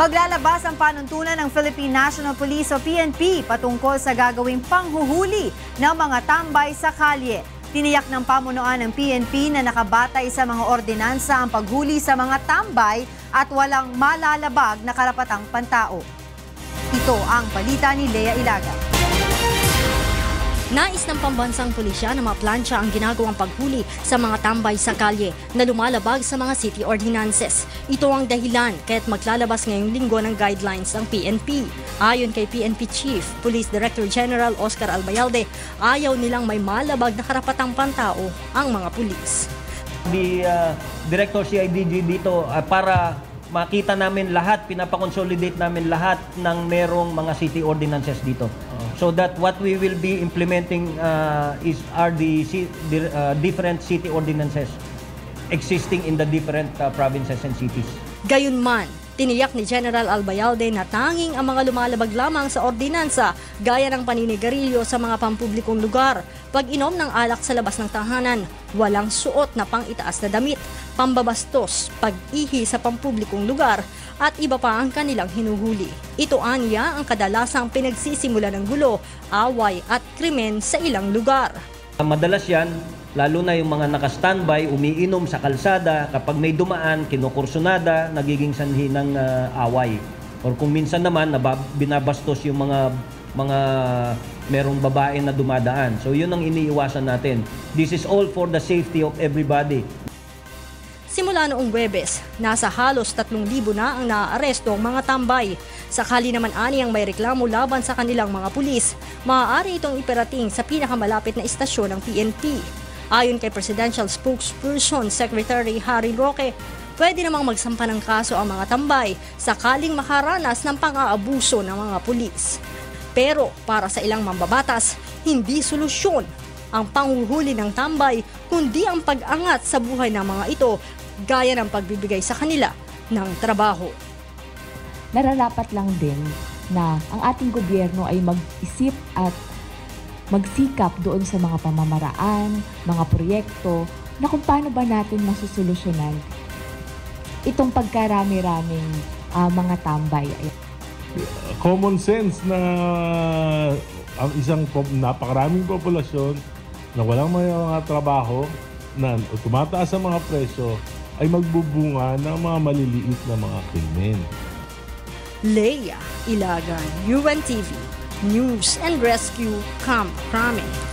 Maglalabas ang panuntunan ng Philippine National Police o PNP patungkol sa gagawing panghuhuli ng mga tambay sa kalye. Tiniyak ng pamunuan ng PNP na nakabatay sa mga ordinansa ang paghuli sa mga tambay at walang malalabag na karapatang pantao. Ito ang balita ni Lea Ilaga. Nais ng pambansang pulisya na maplansya ang ginagawang paghuli sa mga tambay sa kalye na lumalabag sa mga city ordinances. Ito ang dahilan kaya't maglalabas ngayong linggo ng guidelines ng PNP. Ayon kay PNP Chief, Police Director General Oscar Albayalde, ayaw nilang may malabag na karapatang pantao ang mga pulis. The uh, Director CIDG dito uh, para makita namin lahat, pinapakonsolidate namin lahat ng merong mga city ordinances dito. So that what we will be implementing uh, is are the, the uh, different city ordinances existing in the different uh, provinces and cities. Gayunman, tiniyak ni General Albayalde na tanging ang mga lumalabag lamang sa ordinansa gaya ng paninigarilyo sa mga pampublikong lugar, pag-inom ng alak sa labas ng tahanan, walang suot na pang-itaas na damit, pambabastos, pag-ihi sa pampublikong lugar, at iba pa ang kanilang hinuhuli. Ito anya ang kadalasang pinagsisimula ng gulo, away at krimen sa ilang lugar. Madalas yan, lalo na yung mga naka-standby, umiinom sa kalsada, kapag may dumaan, kinukursunada, nagiging sanhi ng uh, away. Or kung minsan naman, nabab- binabastos yung mga mga merong babae na dumadaan. So yun ang iniiwasan natin. This is all for the safety of everybody. Simula noong Webes, nasa halos 3,000 na ang naaaresto ang mga tambay. Sakali naman ani ang may reklamo laban sa kanilang mga pulis, maaari itong iperating sa pinakamalapit na istasyon ng PNP. Ayon kay Presidential Spokesperson Secretary Harry Roque, pwede namang magsampa ng kaso ang mga tambay sakaling makaranas ng pang-aabuso ng mga pulis. Pero para sa ilang mambabatas, hindi solusyon ang panghuhuli ng tambay kundi ang pag-angat sa buhay ng mga ito gaya ng pagbibigay sa kanila ng trabaho. nararapat lang din na ang ating gobyerno ay mag-isip at magsikap doon sa mga pamamaraan, mga proyekto, na kung paano ba natin masusolusyonan itong pagkarami-raming ah, mga tambay. common sense na ang isang napakaraming populasyon na walang mga trabaho na tumataas ang mga presyo ay magbubunga ng mga maliliit na mga krimen. Leia Ilagan, UNTV, News and Rescue Camp Crame.